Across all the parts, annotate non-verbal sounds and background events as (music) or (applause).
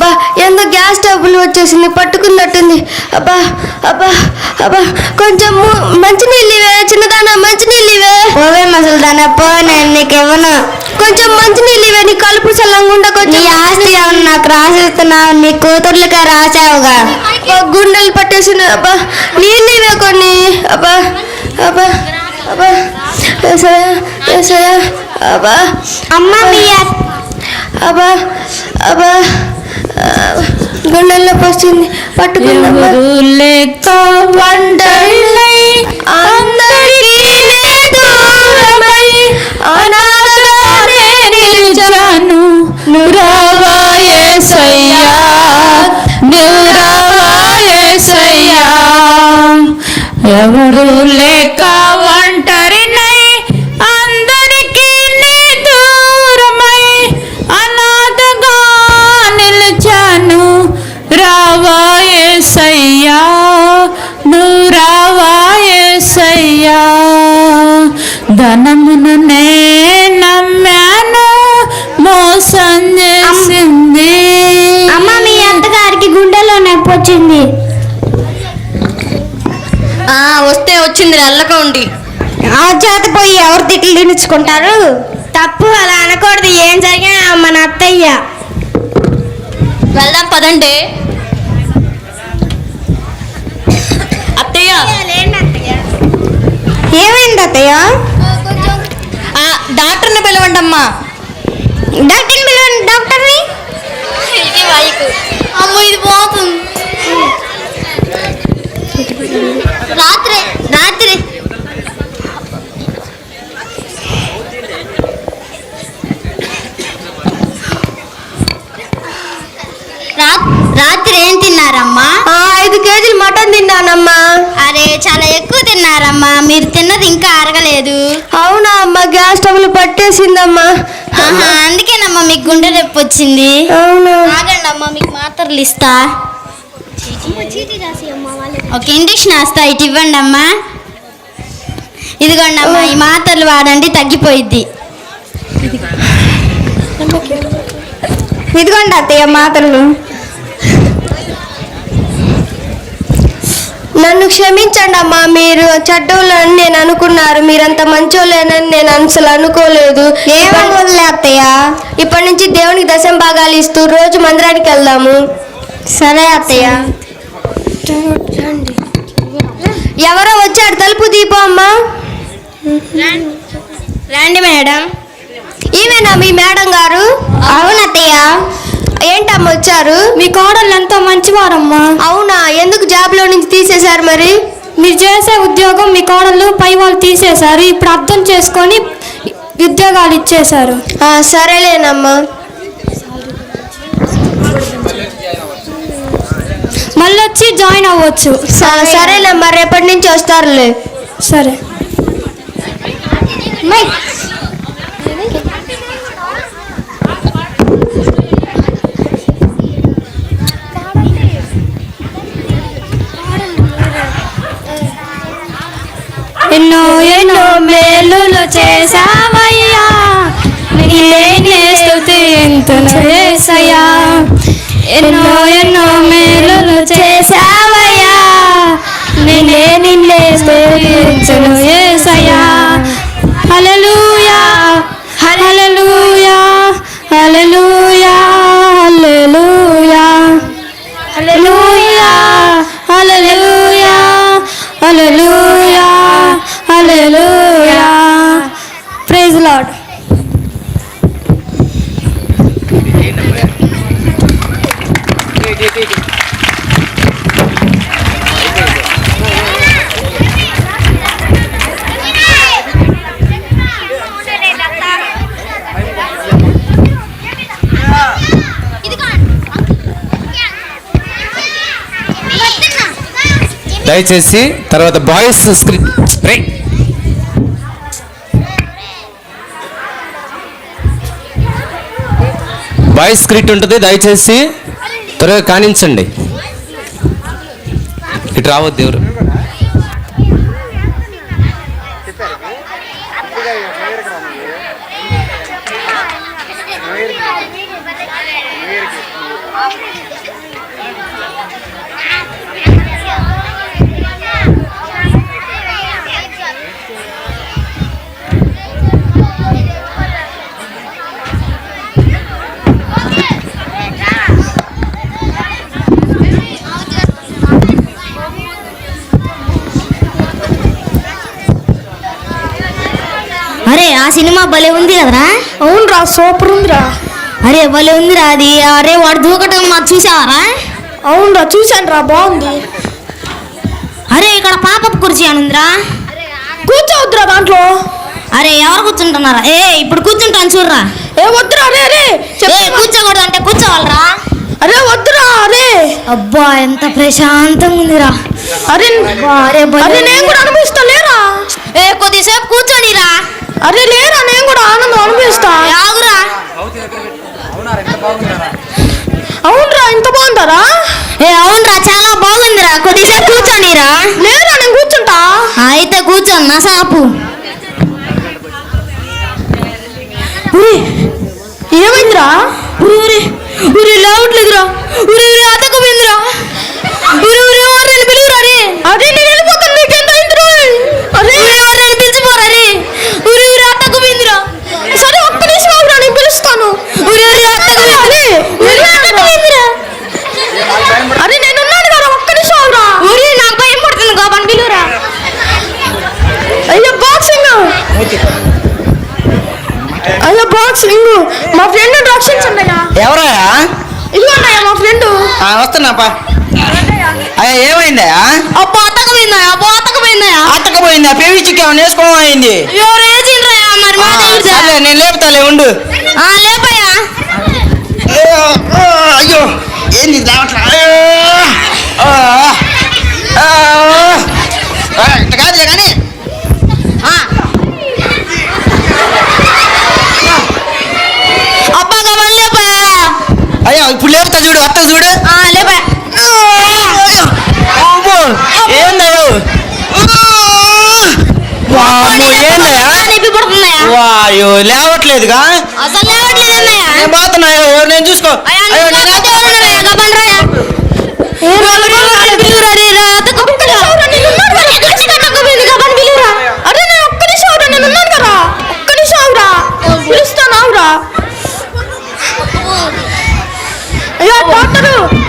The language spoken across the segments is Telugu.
బా ఎందో గ్యాస్ ట్రబుల్ వచ్చేసింది పట్టుకున్నట్టుంది. అబ్బా అబ్బా అబ్బా కొంచెం మంచినీళ్ళు ఇవే చిన్నదానా మంచినీళ్ళు ఇవే. పోవే మసలు దాన పో నేను నీకు ఇవ్వను. కొంచెం మంచినీళ్ళు ఇవే నీ కలుపు చల్లంగుండా కొంచెం ఆస్తి ఏమన్నా నాకు రాసిస్తున్నావు నీ కూతుర్లకే రాసావుగా అబ్బా, గుండెలు పట్టేసిన అబ్బా నీళ్ళు ఇవే కొన్ని. అబ్బా అబ్బా అబ్బా అబ్బా అమ్మ మీ అబ్బా అబ్బా గుండెల్లో పోసింది పట్టుకున్నాక వంటలై అందరికీ దూరమై అనాథగానే నిలిచాను. నురావాయే సయ్యా నురావాయే సయ్యా ఎవరు లేక వెళ్ళకండి ఆ చేత పోయి ఎవరు తిట్లు తినించుకుంటారు తప్పు అలా అనకూడదు. ఏం జరిగినా మన అత్తయ్య. వెళ్దాం పదండి. అత్తయ్య. ఏమైంది అత్తయ్య? డాక్టర్ని పిలవండి అమ్మా డాక్టర్ రాత్రి ఏం తిన్నారమ్మా? ఐదు కేజీలు మటన్ తిన్నానమ్మా. అరే చాలా ఎక్కువ తిన్నారమ్మా. మీరు తిన్నది ఇంకా అరగలేదు. అవునా అమ్మా గ్యాస్ ట్రబుల్ పట్టేసిందమ్మా. ఆహా, అందుకేనమ్మా మీకు గుండె నొప్పి వచ్చింది. అవునా? ఆగండి అమ్మా మీకు మాత్రలు ఇస్తా. ఒక ఇంజక్షన్ వేస్తా ఇటు ఇవ్వండి అమ్మా. ఇదిగోండి అమ్మా ఈ మాత్రలు వాడండి తగ్గిపోయిద్ది. ఇదిగోండి అత్తయ్య మాత్రలు. నన్ను క్షమించండి అమ్మా మీరు చెడ్డోళ్ళని నేను అనుకున్నారు మీరంత మంచోళ్ళేనని నేను అసలు అనుకోలేదు. ఏమనుకోలే అత్తయ్య. ఇప్పటి నుంచి దేవునికి దశం భాగాలు ఇస్తూ రోజు మందిరానికి వెళ్దాము. సరే అత్తయ్య. ఎవరో వచ్చాడు తలుపు దీపం అమ్మా. రండి మేడం. ఈమెనా మీ మేడం గారు? అవును అత్తయ్య. ఏంటమ్మా వచ్చారు? మీ కోడలు ఎంతో మంచివారమ్మా. అవునా? ఎందుకు జాబ్లో నుంచి తీసేశారు మరి? మీరు చేసే ఉద్యోగం మీ కోడలు పై వాళ్ళు తీసేశారు. ఇప్పుడు అర్థం చేసుకొని ఉద్యోగాలు ఇచ్చేశారు. ఆ, సరేలేనమ్మా. మళ్ళీ వచ్చి జాయిన్ అవ్వచ్చు. స- సరేలేమ్మా రేపటి నుంచి వస్తారులే. సరే. ఎన్నో చేశామయ్యా నీవేనే స్థుతి ఎంతను చేసయ్యా ఎన్నో ఎన్నో మేలు చేశావయ్యా? నేనే నిన్నే స్థుతించను దయచేసి తర్వాత boys screen spray. Boys script ఉంటుంది దయచేసి త్వరగా కానించండి. ఇటు రావద్దు ఎవరు. ఆ సినిమా భలే ఉంది కదరా? అవునరా సూపర్ ఉందిరా. అరే భలే ఉందిరా అది. అరే వాడు దూకటం మా చూసావారా అవునరా చూశాను రా బాగుంది. అరే ఇక్కడ పాప కుర్చీ అని ఉందిరా. కూర్చోవద్దురా దాంట్లో. అరే ఎవరు కూర్చుంటున్నారా? ఏ ఇప్పుడు కూర్చుంటాను చూడరా. ఏ వద్దురా అరే అరే ఏ కూర్చోకూడదు అంటే కూర్చోవాలరా. అరే వద్దురా అరే అబ్బా ఎంత ప్రశాంతంగా ఉందిరా. అరే అరే నేను కూడా అనుభవిస్తా లేరా? ఏ కొద్దిసేపు కూర్చోనిరా. అరే లేరా నేను కూడా ఆనందం అనుభవిస్తా. ఆగురా. అవునరా ఇంత బాగుంటారా? ఏ అవునరా చాలా బాగుందిరా. కొద్దిసేపు కూర్చోనిరా లేరా నేను కూర్చుంటా. అయితే కూర్చోను నా సాపు ఏమైందిరా? ఉరి ఉరి ఉరి లేవట్లేదురా ఉరి ఉరి అతకపోయిందిరా ఉరి ఉరి ఎవరిని పిలువురా అరే నేను వెళ్ళిపోతాను నీకెంత అయిందిరా అరే ఉరి ఎవరిని పిలిచిపోరా రే ఉరి ఉరి అతకపోయిందిరా సరే ఒక్క నిమిషం ఆగురా నేను పిలుస్తాను ఉరి ఉరి అతకపోయింది అరే ఉరి అతకపోయిందిరా అరే నేను ఉన్నాను కదా ఒక్క నిమిషం ఆగురా ఉరి నాకు భయం పడుతుంది గోపన్ పిలువురా అయ్యో బాక్సింగ్ అయ్యో బాక్సింగ్ మా ఫ్రెండ్ రక్షించండి అయ్యా ఎవరయ్యా ఇదిగోండి మా ఫ్రెండ్ వస్తున్నాపా అయ్యా ఏమైందయ్యా అబ్బా అతకపోయిందా అబ్బా అతకపోయిందా అత్తకపోయిందా పేవి చిక్కి ఏమైనా వేసుకోమైంది ఎవరు వేసిండ్రా మరి మా నేను లేపుతాలే ఉండు ఆ లేపయ్యా అయ్యో, ఏంది రావట్లా అయ్యో, ఆ, ఆ, ఆ, ఇట్ట కాదులే కానీ అబ్బా గబల్ లేపయ్యా అయ్యో ఇప్పుడు లేపుతా చూడు అత్త చూడు. ఏందయ్యో? వాయో లేవట్లేదుగా? పోతున్నాయో నేను చూసుకో.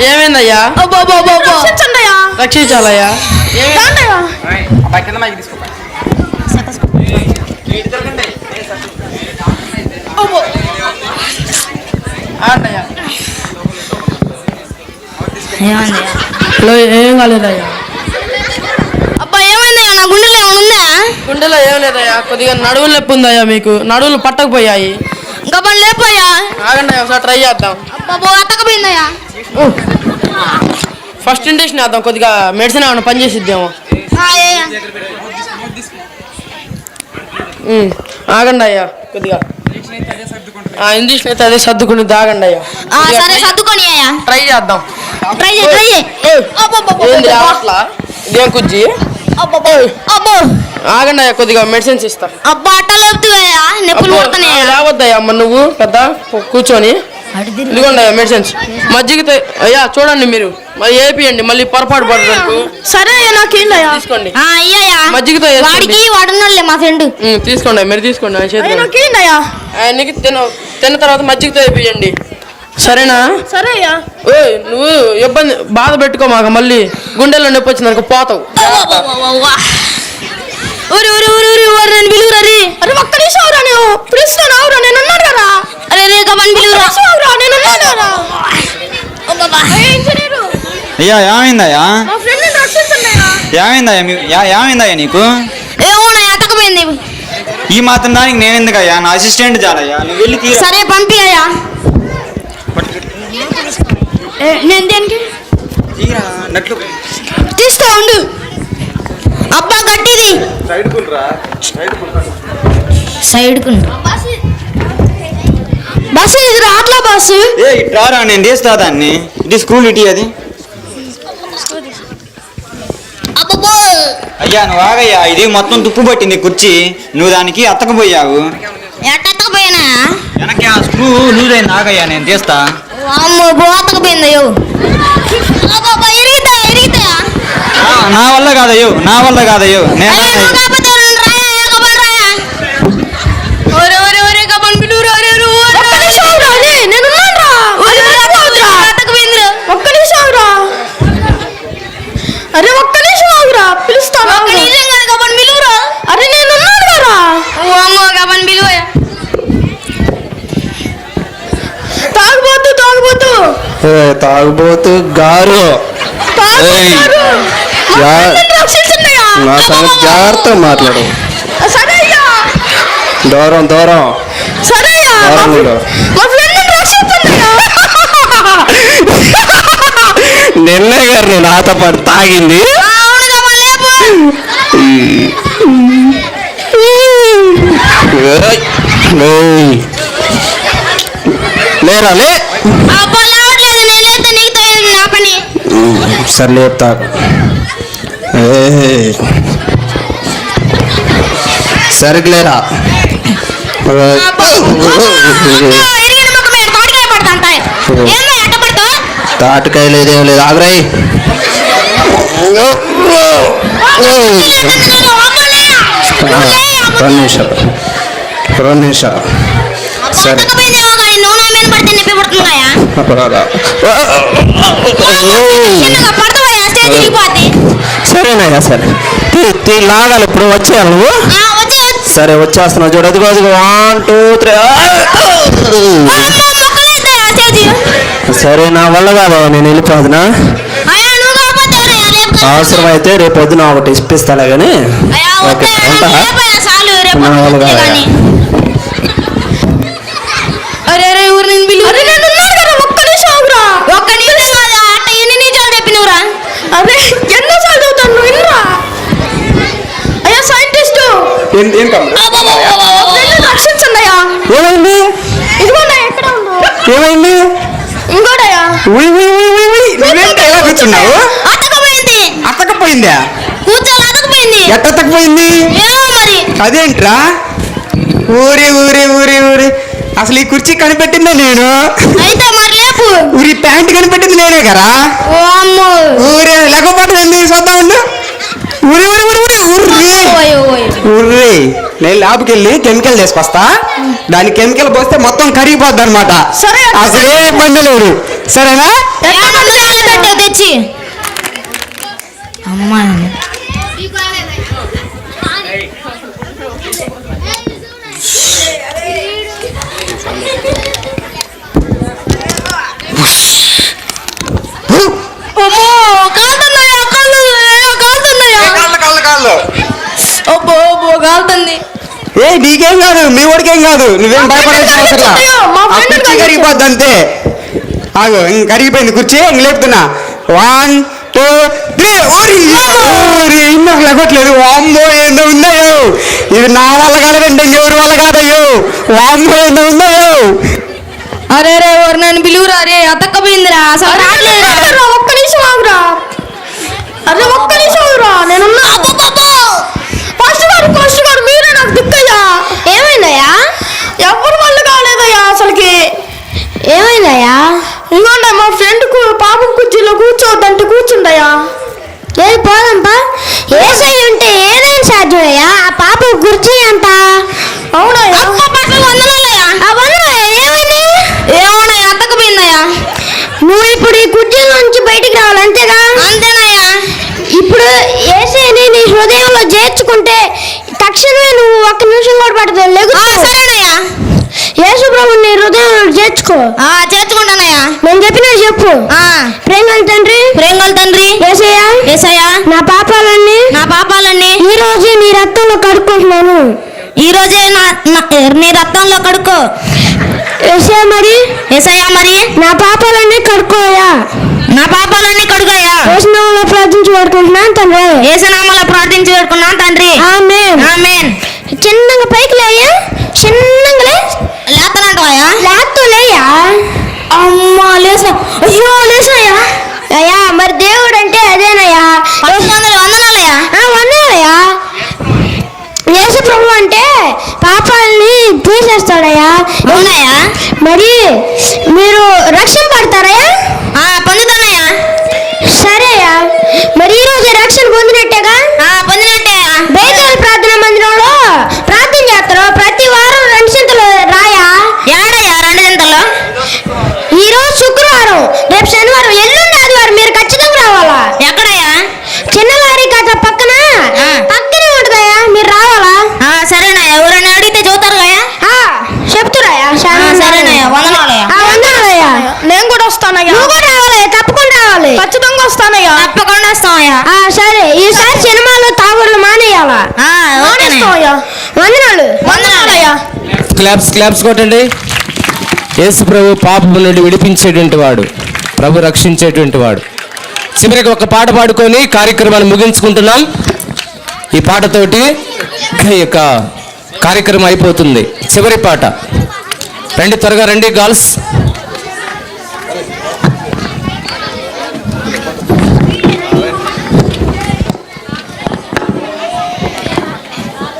ఏమైందయ్యా? రక్షించండి అయ్యా రక్షించాలయ్యా? ఏం కాలేదయ్యా? అబ్బా ఏమైందయ్యా? నా గుండెలో ఏమైనా ఉందా? గుండెలో ఏం లేదయ్యా. కొద్దిగా నడువులు నొప్పి ఉందయ్యా మీకు. నడువులు పట్టకపోయాయి. గబన్ లేపయ్యా ఆగండి ఒకసారి ట్రై చేద్దాం. అబ్బా అతకపోయిందయ్యా ఫస్ట్ ఇండక్షన్ వేద్దాం కొద్దిగా మెడిసిన్ ఏమైనా ఏయ్యా. ఉమ్, ఆగండి అయ్యా కొద్దిగా. ఆ, ఇంజక్షన్ అయితే అదే సర్దుకుని ఆగండి అయ్యా. సరే సర్దుకొని అయ్యా. ట్రై చేద్దాం. ట్రై చేయి ట్రై చేయి. ఏంది అట్లా ఇదేం కుజ్జి? అబ్బో ఆగండి అయ్యా కొద్దిగా మెడిసిన్స్ ఇస్తా. అబ్బా అట్ట లేపుతావయ్యా నొప్పులు అబ్బో, పడుతున్నాయా లేవద్దయ్యా అమ్మ నువ్వు పెద్ద కూర్చొని. ఇదిగోండి మెడిసిన్స్. మజ్జిగతో అయ్యా చూడండి మీరు. మరి ఏపియండి మళ్ళీ పొరపాటు పడడానికి సరే అయ్యా నాకేందయ్యా తీసుకోండి. ఆ, అయ్యయ్యా మజ్జిగతో. వాడికి వాడున్నోళ్ళే మా ఫ్రెండ్. తీసుకోండి మీరు తీసుకోండి ఆయన నాకేందయ్యా ఆయనకి తిన. తిన్న తర్వాత మజ్జిగతో వేపియండి. సరేనా? సరే అయ్యా. ఓయ్ నువ్వు ఇబ్బంది బాధ పెట్టుకో మాకు మళ్ళీ గుండెల్లో నొప్పి వచ్చిందనుకో పోతావు. ఊరి ఊరి ఊరి ఊరి ఊరి నన్ను పిలువురా రే అరే ఒక్క నిమిషం ఆగురా నేను పిలుస్తాను కదా. అరే రే గమని పిలువురా ఆగురా నేను ఉన్నాను కదా. ఇంజనీరు. అయ్యా ఏమైందయ్యా? మా ఫ్రెండ్ రక్షించండి అయ్యా ఏమైందయ్యా మీ- యా- ఏమైందయ్యా నీకు? ఏమోనా ఎతకపోయింది? ఈ మాత్రం దానికి నేను ఎందుకయ్యా నా అసిస్టెంట్ చాలయ్యా. నువ్వు వెళ్ళి తీరా. సరే పంపి అయ్యా ఏ, నేను దేనికి? తీరా నట్లు. తీస్తా ఉండు. అబ్బా గట్టిది. సైడ్ ఇది రాట్లా బస్సు ఏ ఇట్రారా నేను తీస్తా దాన్ని. ఇది స్కూల్ ఇటీ అది. అబ్బో అయ్యా నువ్వు ఆగయ్యా. ఇది మొత్తం తుప్పు పట్టింది కుర్చీ. నువ్వు దానికి అత్తకపోయావు. ఎట్టకపోయినా వెనక్కి ఆ స్క్రూ లూజ్ అయింది ఆగయ్యా నేను తీస్తా అమ్మ ఆ, నా వల్ల కాదయ్యో నా వల్ల కాదయ్యో. నేను అరే ఒక్క నిమిషం ఆగురా పిలుస్తాను ఒక్క. నిమిషం కాదు కబన్ పిలువురా. అరే కదా. కబన్ తాగుబోతు తాగుబోతు. తాగుబోతు గారు. నా సంగతి జాగ్రత్త మాట్లాడు. దూరం దూరం. నిన్నే గారు నువ్వు నాతో పాటు తాగింది. లేరా లే. సరే లేపుతా ఏయ్. సరిగ్గా లేరా ఏయ్. అబ్బా. అబ్బా, ఇరిగిన ముఖం మీద తోటకాయ లేదేం లేదు ఆగ్రాయి రెండు నిమిషాలు రెండు నిమిషాలు సరే పడితే నొప్పి సరేనయ్యా సరే. లాగాలి ఇప్పుడు. వచ్చేయాలి నువ్వు? ఆ, వచ్చే వచ్చే. సరే వచ్చేస్తున్నావు చూడు. అదిగో అదిగో. వన్ టూ త్రీ స్టేజ్ సరే నా వల్ల కాదు నేను వెళ్ళిపోదునా? అయ్యా నువ్వు కాకపోతే ఎవరయ్యా లేపు అవసరం అయితే రేపు పొద్దున ఒకటి ఇప్పిస్తాలే కానీ అయ్యా ఓకే వద్దయ్యా ఉంటా? నన్ను లేపయ్యా చాలు రేపు నా వల్ల వద్దులే కాదయ్యా. కానీ ఏమైంది? ఏమైంది. నువ్వేంటి ఎలా కూర్చున్నావు? అతకపోయింది. మరి. అదేంట్రా? ఊరి ఊరి ఊరి ఊరి. అసలు ఈ కుర్చీ కనిపెట్టిందే నేను? అయితే మరి లేపు. ఊరి ప్యాంట్ కనిపెట్టింది నేనే కదా? ఓ అమ్మో. ఊరే లేకపోతే చూద్దాం ఉండు. ఊరి ఊరి ఊరి ఊరి ఊరి ఓయ్ ఓయ్ ఊర్రి నేను ల్యాబ్కి వెళ్ళి కెమికల్ తీసుకొస్తా. దాని కెమికల్ పోస్తే మొత్తం కరిగిపోద్ది అనమాట సరే. అసలు ఏ ఇబ్బంది లేదు. సరేనా? తెచ్చి. అమ్మా. కాళ్ళు కాలుతుంది ఏ నీకేం కాదు మీ వాడికేం కాదు నువ్వేం భయపడాల్సిన కరిగిపోద్ది అంతే. ఆగు ఇంక కరిగిపోయింది కుర్చీ ఇంక లేపుతున్నా. వన్ టూ త్రీ నాకు లెగట్లేదు. వామ్మో ఏందో ఉందయ్యో. ఇది నా వల్ల కాదంటే ఇంకెవరి వల్ల కాదయ్యో వామ్మో ఏందో ఉందయ్యో. అరే రే ఎవరు నన్ను పిలువురా రే అతక్కపోయిందిరా అసలు ఒక్క నిమిషం ఆగురా. అరే ఒక్క నిమిషం ఆగురా నేనున్నా. ఫస్ట్ గారు ఫస్ట్ గారు మీరే నాకు దిక్కయ్యా. ఏమైందయ్యా? ఎవరి వల్ల కాలేదయ్యా అసలుకి? ఏమైందయ్యా? ఇంకోండి మా ఫ్రెండ్ పాపం కుర్చీలో కూర్చోవద్దంటే కూర్చుండయా ఏది పోదంపా. ఏసై ఉంటే ఏదైనా సాధ్యమయ్యా ఆ పాప కుర్చీ అంట. అవునయ్యా. వందనాలయ్యా. ఆ వందనాలయ్యా ఏమైంది ఏమోనయ్యా అత్తకపోయిందయ్యా నువ్వు ఇప్పుడు ఈ చేర్చుకుంటే తక్షణమే నువ్వు ఒక్క నిమిషం కూడా లేకు సరేనయ్యా యేసు ప్రభు నీ హృదయంలో చేర్చుకో. చేర్చుకుంటానయ్యా. నేను చెప్పినట్టు చెప్పు. ప్రేంగల్ తండ్రి. ప్రేంగల్ తండ్రి. ఏసయ్యా. ఏసయ్యా. నా పాపాలన్నీ నా పాపాలన్నీ ఈ రోజే నీ రక్తంలో కడుక్కుంటున్నాను. ఈ రోజే నా నా- రక్తంలో కడుక్కో. ఏసయ్యా మరి. ఏసయ్యా మరి. నా పాపాలన్నీ కడుక్కోయా నా పాపాలన్నీ ప్రార్థించి పడుకుంటున్నాను తండ్రి ఏసునామలో ప్రార్థించి పడుకున్నాను తండ్రి. ఆమేన్. ఆమేన్. చిన్నగా పైకి లేయా చిన్నగా లే. లేతనంటావా లేతో లేయా అమ్మా లేసా అయ్యో లేసాయా అయ్యా మరి దేవుడు అంటే అదేనయ్యా వందనాలయ్యా. వందనాలయ్యా. యేసు ప్రభు అంటే పాపాలని తీసేస్తాడయ్యా. అవునయ్యా. మరి మీరు రక్షణ ఈ ఆ, సరే. ఈసారి సినిమాలు తాగుడులు మానేయాలా? వందనాలు. వందనాలయ్యా. క్లాప్స్ క్లాప్స్ కొట్టండి. యేసు ప్రభు పాపము నుండి విడిపించేటువంటి వాడు. ప్రభు రక్షించేటువంటి వాడు. చివరికి ఒక పాట పాడుకొని కార్యక్రమాన్ని ముగించుకుంటున్నాం. ఈ పాటతోటి ఈ యొక్క కార్యక్రమం అయిపోతుంది. చివరి పాట. రండి త్వరగా రండి గర్ల్స్.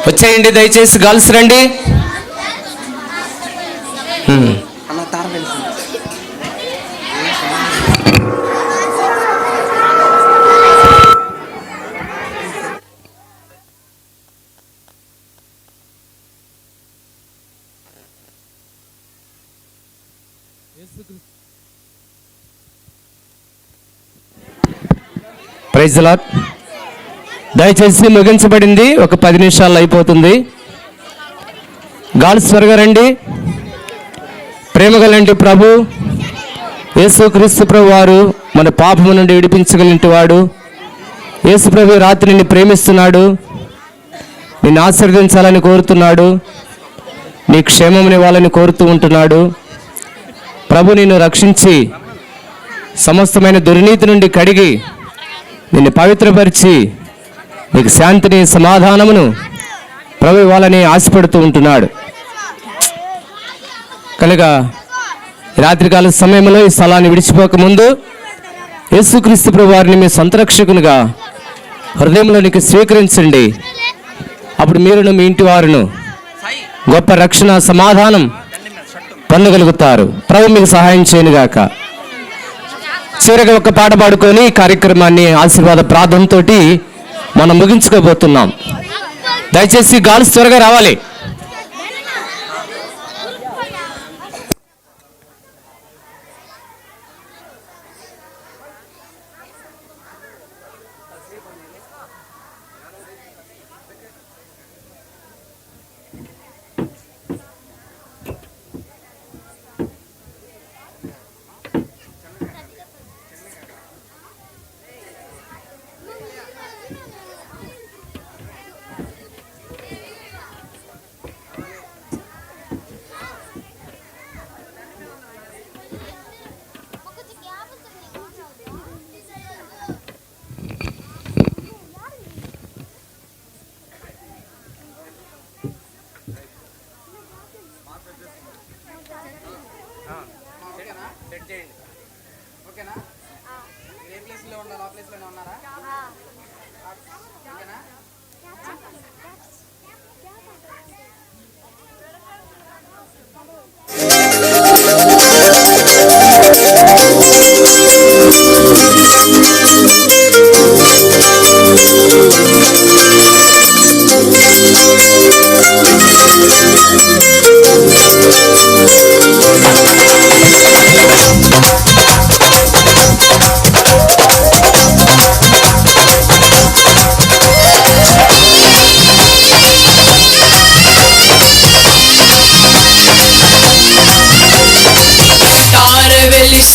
వచ్చేయండి దయచేసి గర్ల్స్ రండి. ప్రైజ్ లాట్ దయచేసి ముగించబడింది. ఒక పది నిమిషాలు అయిపోతుంది. గాల్స్ త్వరగా రండి. ప్రేమగలంటి ప్రభు యేసుక్రీస్తు ప్రభు వారు మన పాపము నుండి విడిపించగలింటి వాడు. యేసు ప్రభు రాత్రి నిన్ను ప్రేమిస్తున్నాడు. నిన్ను ఆశీర్వదించాలని కోరుతున్నాడు. నీ క్షేమమునివ్వాలని కోరుతూ ఉంటున్నాడు. ప్రభు నిన్ను రక్షించి సమస్తమైన దుర్నీతి నుండి కడిగి నిన్ను పవిత్రపరిచి నీకు శాంతిని సమాధానమును ప్రభు ఇవ్వాలని ఆశపడుతూ ఉంటున్నాడు. కనుక రాత్రికాల సమయంలో ఈ స్థలాన్ని విడిచిపోక ముందు యేసుక్రీస్తు ప్రభు వారిని మీ సంతరక్షకునిగా హృదయంలోనికి స్వీకరించండి. అప్పుడు మీరును మీ ఇంటి వారును గొప్ప రక్షణ సమాధానం పొందగలుగుతారు. ప్రభు మీకు సహాయం చేయనుగాక చివరిగా ఒక పాట పాడుకొని కార్యక్రమాన్ని ఆశీర్వాద ప్రార్థనతో మనం ముగించుకోబోతున్నాం. దయచేసి గాల్స్ త్వరగా రావాలి.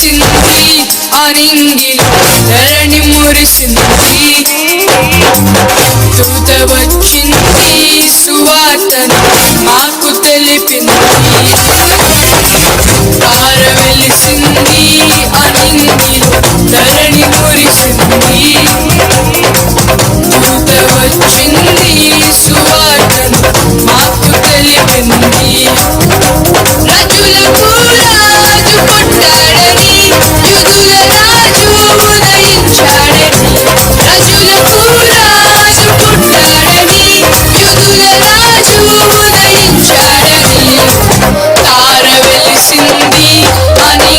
వెలిసింది అనింగిలో ధరణి మురిసింది దూత వచ్చింది సువార్తను మాకు తెలిపింది ఆర వెలిసింది అనింగిలో ధరణి మురిసింది దూత వచ్చింది సువార్తను మాకు తెలిపింది. వదలించారని తార వెలిసింది అని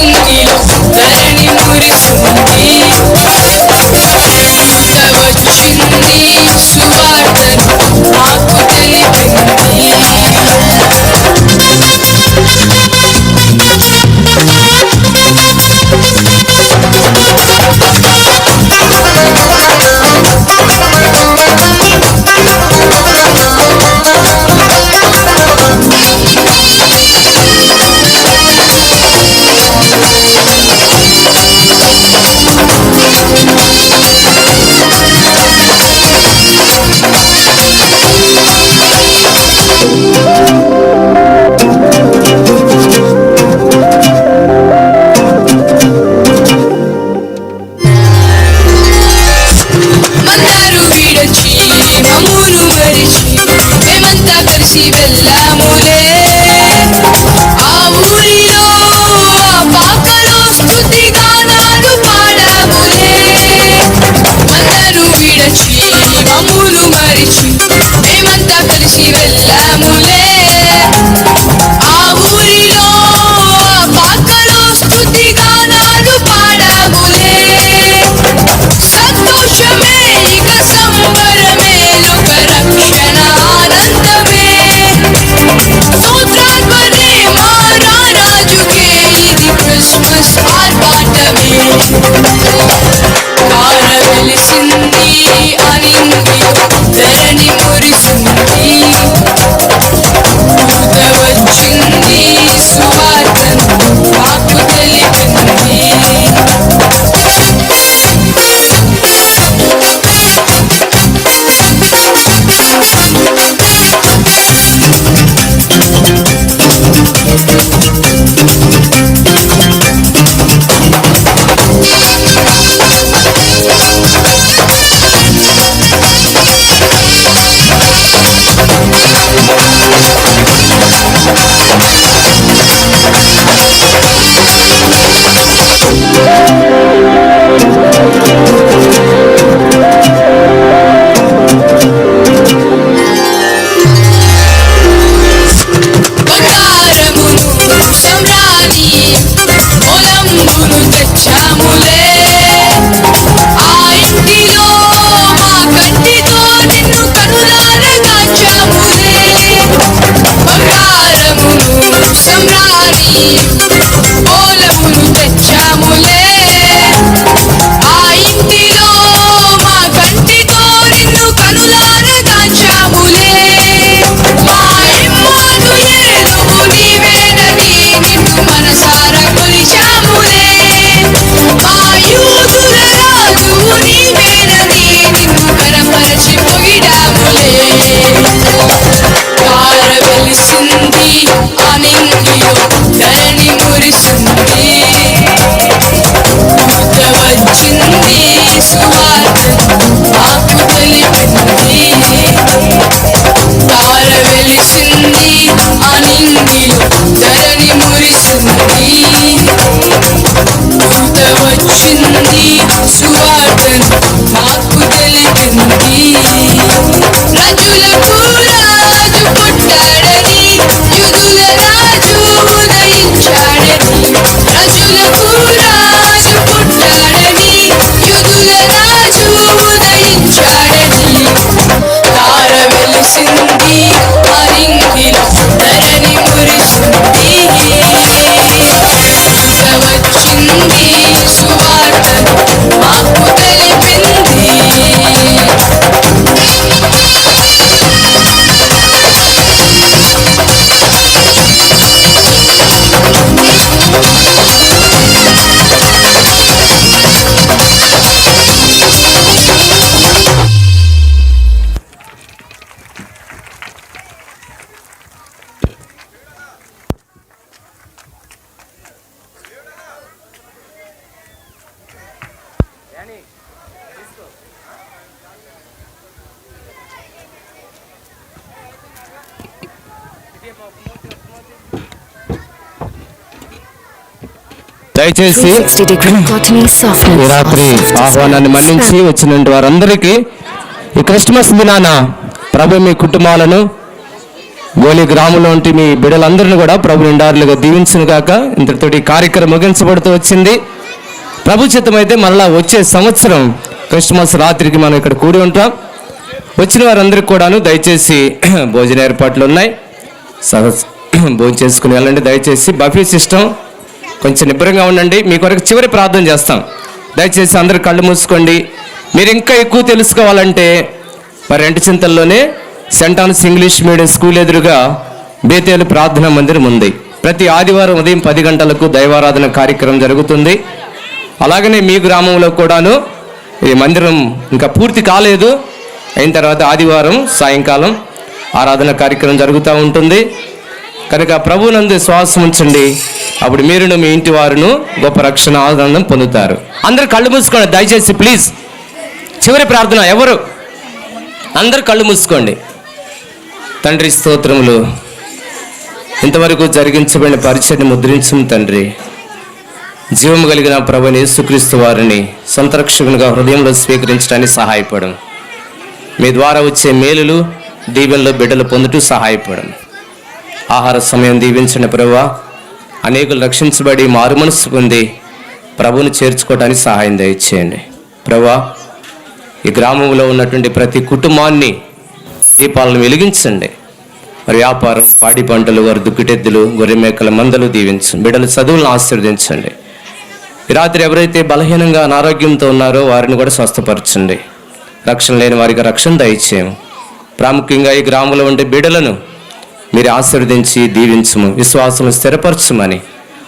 కలిసి వెళ్ళాములే. you దయచేసి ఈ రాత్రి ఆహ్వానాన్ని మన్నించి వచ్చిన వారందరికీ ఈ క్రిస్మస్ దినాన ప్రభు మీ కుటుంబాలను గోలి గ్రామంలో ఉంటే మీ బిడ్డలందరినీ కూడా ప్రభు నిండారులుగా దీవించును గాక. ఇంతటితోటి ఈ కార్యక్రమం ముగించబడుతూ వచ్చింది. ప్రభు చిత్తమైతే మరలా వచ్చే సంవత్సరం క్రిస్మస్ రాత్రికి మనం ఇక్కడ కూడి ఉంటాం. వచ్చిన వారందరికీ కూడాను దయచేసి (clears throat) భోజన ఏర్పాట్లు ఉన్నాయి. సహ (clears throat) భోజనం చేసుకుని వెళ్ళండి. దయచేసి బఫీ సిస్టమ్ కొంచెం నిబ్బరంగా ఉండండి. మీ కొరకు చివరి ప్రార్థన చేస్తాం. దయచేసి అందరు కళ్ళు మూసుకోండి. మీరు ఇంకా ఎక్కువ తెలుసుకోవాలంటే మరి రెండు చింతల్లోనే saint Ann's English medium school ఎదురుగా బేతేలు ప్రార్థనా మందిరం ఉంది. ప్రతి ఆదివారం ఉదయం పది గంటలకు దైవారాధన కార్యక్రమం జరుగుతుంది. అలాగనే మీ గ్రామంలో కూడాను ఈ మందిరం ఇంకా పూర్తి కాలేదు. అయిన తర్వాత ఆదివారం సాయంకాలం ఆరాధన కార్యక్రమం జరుగుతూ ఉంటుంది. కనుక ప్రభునందు శ్వాసం ఉంచండి. అప్పుడు మీరును మీ ఇంటి వారును గొప్ప రక్షణ ఆనందం పొందుతారు. అందరు కళ్ళు మూసుకోండి. దయచేసి ప్లీజ్. చివరి ప్రార్థన ఎవరు? అందరు కళ్ళు మూసుకోండి. తండ్రి స్తోత్రములు. ఇంతవరకు జరిగించబడిన పరిచయని ముద్రించం తండ్రి. జీవము కలిగిన ప్రభుని యేసుక్రీస్తు వారిని సంతరక్షకునిగా హృదయంలో స్వీకరించడానికి సహాయపడం. మీ ద్వారా వచ్చే మేలులు దీవెనలో బిడ్డలు పొందుతూ సహాయపడం. ఆహార సమయం దీవించండి ప్రభా అనేకులు రక్షించబడి మారు మనసు పొంది ప్రభుని చేర్చుకోవడానికి సహాయం దయచేయండి. ప్రభా ఈ గ్రామంలో ఉన్నటువంటి ప్రతి కుటుంబాన్ని దీపాలను వెలిగించండి. మరి వ్యాపారం పాడి పంటలు వారి దుక్కిటెద్దులు గొర్రె మేకల మందలు దీవించండి. బిడ్డల చదువులను ఆశీర్వదించండి. రాత్రి ఎవరైతే బలహీనంగా అనారోగ్యంతో ఉన్నారో వారిని కూడా స్వస్థపరచండి. రక్షణ లేని వారికి రక్షణ దయచేయం ప్రాముఖ్యంగా ఈ గ్రామంలో ఉండే బిడలను మీరు ఆశీర్వదించి దీవించము విశ్వాసం స్థిరపరచుమని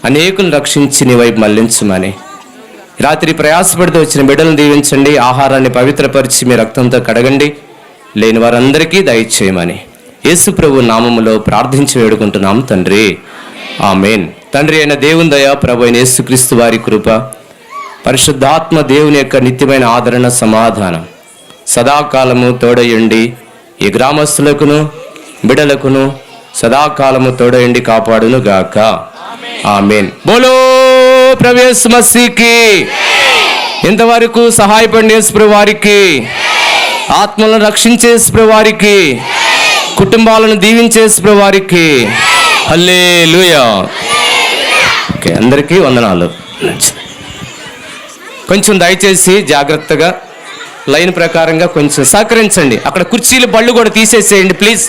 అనేకులను రక్షించి నీ వైపు మళ్ళించుమని. రాత్రి ప్రయాసపడుతూ వచ్చిన బిడ్డలను దీవించండి ఆహారాన్ని పవిత్రపరిచి మీ రక్తంతో కడగండి లేని వారందరికీ దయచేయమని. యేసు ప్రభు నామములో ప్రార్థించి వేడుకుంటున్నాం తండ్రి. ఆమెన్. తండ్రి అయిన దేవుని దయ ప్రభు అయిన యేసుక్రీస్తు వారి కృప పరిశుద్ధాత్మ దేవుని యొక్క నిత్యమైన ఆదరణ సమాధానం. సదాకాలము తోడయుండి ఈ గ్రామస్తులకును బిడలకును సదాకాలము తోడయండి కాపాడును గాక ఆమెన్. బోలో ప్రవేశ్ మసీకి ఇంతవరకు సహాయపడిన వారికి. ఆత్మలను రక్షించే వారికి. కుటుంబాలను దీవించే వారికి. హల్లే ఓకే అందరికీ వందనాలు. కొంచెం దయచేసి జాగ్రత్తగా లైన్ ప్రకారంగా కొంచెం సహకరించండి. అక్కడ కుర్చీలు బళ్ళు కూడా తీసేసేయండి ప్లీజ్.